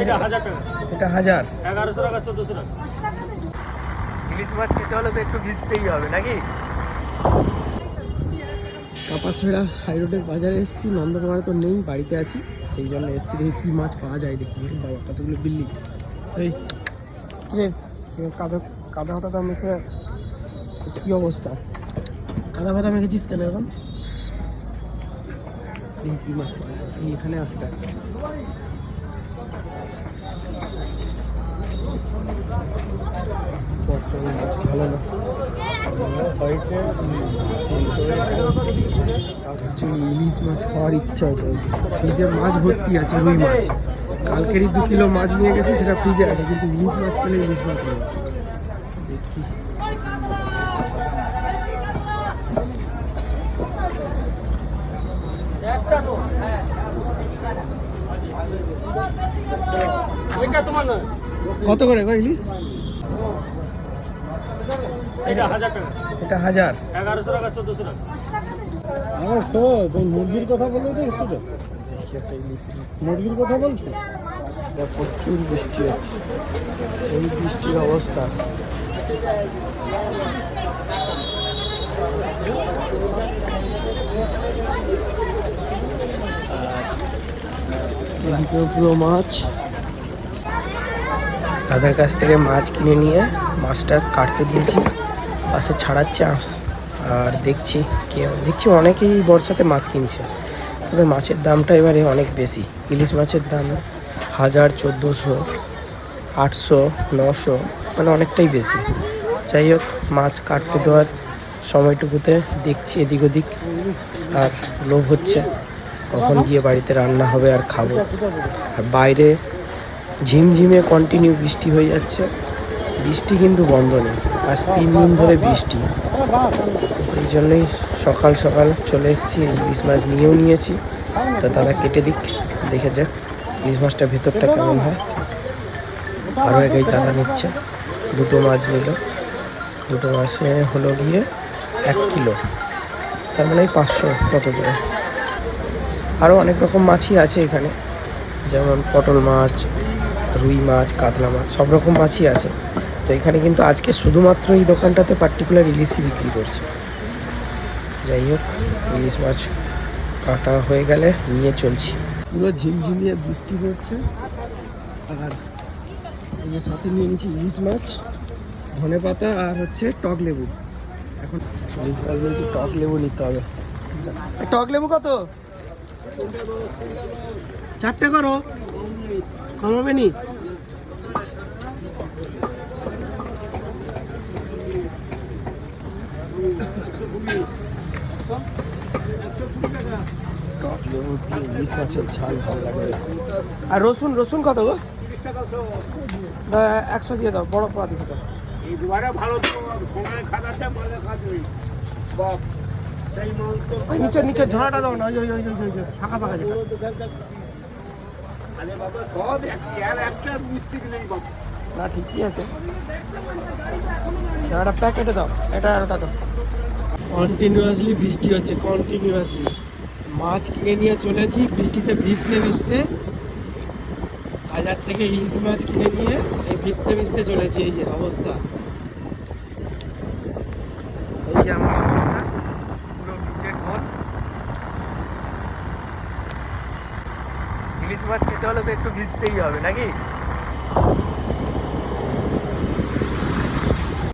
এটা হাজার টাকা। এটা হাজার। এগারোশো টাকা চোদ্দোশো টাকা। ইলিশ মাছ খেতে হলে তো একটু ভিজতেই হবে নাকি? কাপাসড়া হাই রোডের বাজারে এসেছি নন্দকুমারে তো নেই বাড়িতে আছি। সেই জন্য এসেছি দেখি কী মাছ পাওয়া যায় দেখি। বাবা কতগুলো বিল্লি। এই কে কাদা কাদা হঠাৎ মেখে কী অবস্থা? কাদা ফাদা মেখেছিস কেন এখন? দেখি কী মাছ পাওয়া যায়। এখানে একটা পটল মাছ ভালো না চুড়ি ইলিশ মাছ খাওয়ার ইচ্ছা হতো ফ্রিজে মাছ ভর্তি আছে রুই মাছ। কালকেরই দু কিলো মাছ নিয়ে গেছি সেটা ফ্রিজে আছে কিন্তু ইলিশ মাছ পেলে ইলিশ মাছ নেই দেখি। নয় কত করে ইলিশ? এটা হাজার টাকা। এটা হাজার। এগারোশো টাকা চোদ্দোশো টাকা। আমার শো মুরগির কথা বলে তো দেখি মুরগির কথা বলছো? প্রচুর বৃষ্টি হচ্ছে। এই বৃষ্টির অবস্থা। পুরো মাছ। দাদার কাছ থেকে মাছ কিনে নিয়ে মাছটা কাটতে দিয়েছি। পাশে ছাড়াচ্ছে আঁশ। আর দেখছি কে দেখছি অনেকেই বর্ষাতে মাছ কিনছে। তবে মাছের দামটা এবারে অনেক বেশি। ইলিশ মাছের দাম হাজার চোদ্দোশো, আটশো, নশো মানে অনেকটাই বেশি। যাই হোক, মাছ কাটতে দেওয়ার সময়টুকুতে দেখছি এদিক ওদিক আর লোভ হচ্ছে। কখন গিয়ে বাড়িতে রান্না হবে আর খাব। আর বাইরে ঝিমঝিমে কন্টিনিউ বৃষ্টি হয়ে যাচ্ছে। বৃষ্টি কিন্তু বন্ধ নেই। আজ তিন দিন ধরে বৃষ্টি। এই জন্যই সকাল সকাল চলে এসেছি, ইলিশ মাছ নিয়েও নিয়েছি। তো দাদা কেটে দিক, দেখে যাক ইলিশ মাছটা ভেতরটা কেমন হয়। আরও একাই দাদা নিচ্ছে, দুটো মাছ নিল। দুটো মাছে হলো গিয়ে এক কিলো। তার মানে এই পাঁচশো কত করে। আরও অনেক রকম মাছই আছে এখানে। যেমন পটল মাছ রুই মাছ, কাতলা মাছ, সব রকম মাছই আছে। তো এখানে কিন্তু আজকে শুধুমাত্র এই দোকানটাতে পার্টিকুলার ইলিশই বিক্রি করছে। যাই হোক, ইলিশ মাছ কাটা হয়ে গেলে নিয়ে চলছি। পুরো ঝিমঝিমিয়ে বৃষ্টি পড়ছে আর এই যে সাথে নিয়ে নিয়েছি ইলিশ মাছ, ধনে পাতা আর হচ্ছে টক লেবু। এখন বলছি টক লেবু নিতে হবে। টক লেবু কত? চারটে করো। কমাবে নি? টক ইলিশ মাছের ঝাল ভালো লাগে আর রসুন রসুন কত গো? একশো দিয়ে দাও বড় পা দিয়ে দাও। ওই নিচে নিচে ঝোড়াটা দাও না ওই ওই ওই ওই, ওই, ওই, ফাঁকা ফাঁকা না ঠিকই আছে। একটা প্যাকেটে দাও এটা আর দাও কন্টিনিউয়াসলি বৃষ্টি হচ্ছে কন্টিনিউয়াসলি মাছ কিনে নিয়ে চলেছি, বৃষ্টিতে ভিজতে ভিজতে। বাজার থেকে ইলিশ মাছ কিনে নিয়ে এই ভিজতে ভিজতে চলেছি, এই যে অবস্থা। এই যে আমার অবস্থা, পুরো ভিজে ঢোল ইলিশ মাছ খেতে হলে তো একটু ভিজতেই হবে, নাকি?